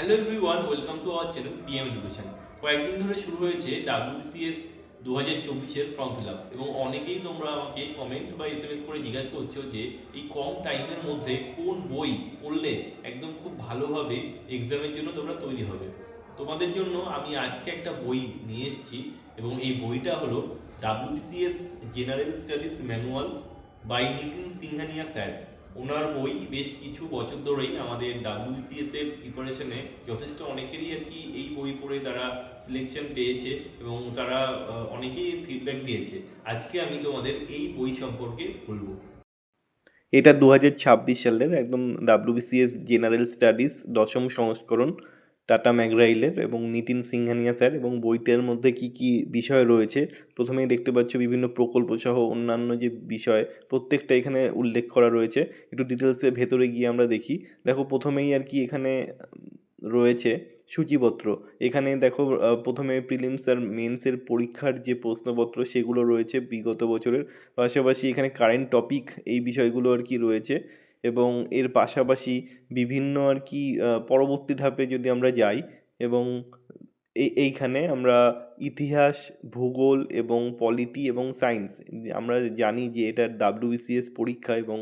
Hello everyone welcome to our channel P M education কয়েকদিন ধরে শুরু হয়েছে ডাব্লিউসিএস দু হাজার চব্বিশের ফর্ম ফিল আপ এবং অনেকেই তোমরা আমাকে কমেন্ট বা এস এম এস করে জিজ্ঞাসা করছ যে, এই কম টাইমের মধ্যে কোন বই পড়লে একদম খুব ভালোভাবে এক্সামের জন্য তোমরা তৈরি হবে। তোমাদের জন্য আমি আজকে একটা বই নিয়ে এসেছি এবং এই বইটা হলো W C S general studies manual by Nitin Singhania sir. ওনার বই বেশ কিছু বছর ধরেই আমাদের ডাব্লিউসিএস এর প্রিপারেশনে যথেষ্ট অনেকেরই আর কি এই বই পড়ে তারা সিলেকশন পেয়েছে এবং তারা অনেকেই ফিডব্যাক দিয়েছে। আজকে আমি তোমাদের এই বই সম্পর্কে বলব। এটা দু হাজার ছাব্বিশ সালের একদম ডাব্লিউবিসিএস জেনারেল স্টাডিজ দশম সংস্করণ। টাটা ম্যাগরাইলের এবং নিতিন সিংহানিয়া স্যার এবং বইটার মধ্যে কি কি বিষয় রয়েছে? প্রথমেই দেখতে পাচ্ছ বিভিন্ন প্রকল্প সহ অন্যান্য যে বিষয়, প্রত্যেকটা এখানে উল্লেখ করা রয়েছে। একটু ডিটেলসে ভেতরে গিয়ে আমরা দেখি। দেখো প্রথমেই আর কি এখানে রয়েছে সূচিপত্র। এখানে দেখো প্রথমে প্রিলিমস আর মেন্সের পরীক্ষার যে প্রশ্নপত্র সেগুলো রয়েছে বিগত বছরের। পাশাপাশি এখানে কারেন্ট টপিক এই বিষয়গুলো আর কি রয়েছে। এবং এর পাশাপাশি বিভিন্ন আর কি পরবর্তী ধাপে যদি আমরা যাই এবং এই এইখানে আমরা ইতিহাস, ভূগোল এবং পলিটি এবং সায়েন্স আমরা জানি যে এটা ডাব্লিউবিসিএস পরীক্ষা এবং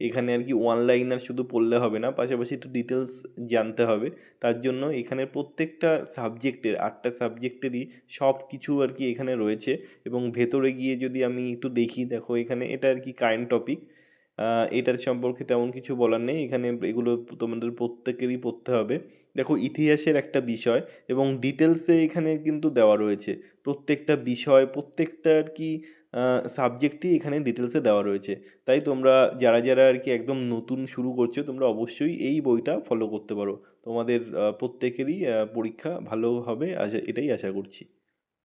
এখানে আর কি ওয়ান লাইনার শুধু পড়লে হবে না, পাশাপাশি একটু ডিটেলস জানতে হবে। তার জন্য এখানে প্রত্যেকটা সাবজেক্টের আটটা সাবজেক্টেরই সব কিছু আর কি এখানে রয়েছে এবং ভেতরে গিয়ে যদি আমি একটু দেখি, দেখো এখানে এটা আর কি কারেন্ট টপিক এটার সম্পর্কে তেমন কিছু বলার নেই। এখানে এগুলো তোমাদের প্রত্যেকেরই পড়তে হবে। দেখো, ইতিহাসের একটা বিষয় এবং ডিটেলসে এখানে কিন্তু দেওয়া রয়েছে। প্রত্যেকটা বিষয় প্রত্যেকটা আর কি সাবজেক্টই এখানে ডিটেলসে দেওয়া রয়েছে। তাই তোমরা, যারা যারা আর কি একদম নতুন শুরু করছ, তোমরা অবশ্যই এই বইটা ফলো করতে পারো। তোমাদের প্রত্যেকেরই পরীক্ষা ভালো হবে, আশা, এটাই আশা করছি।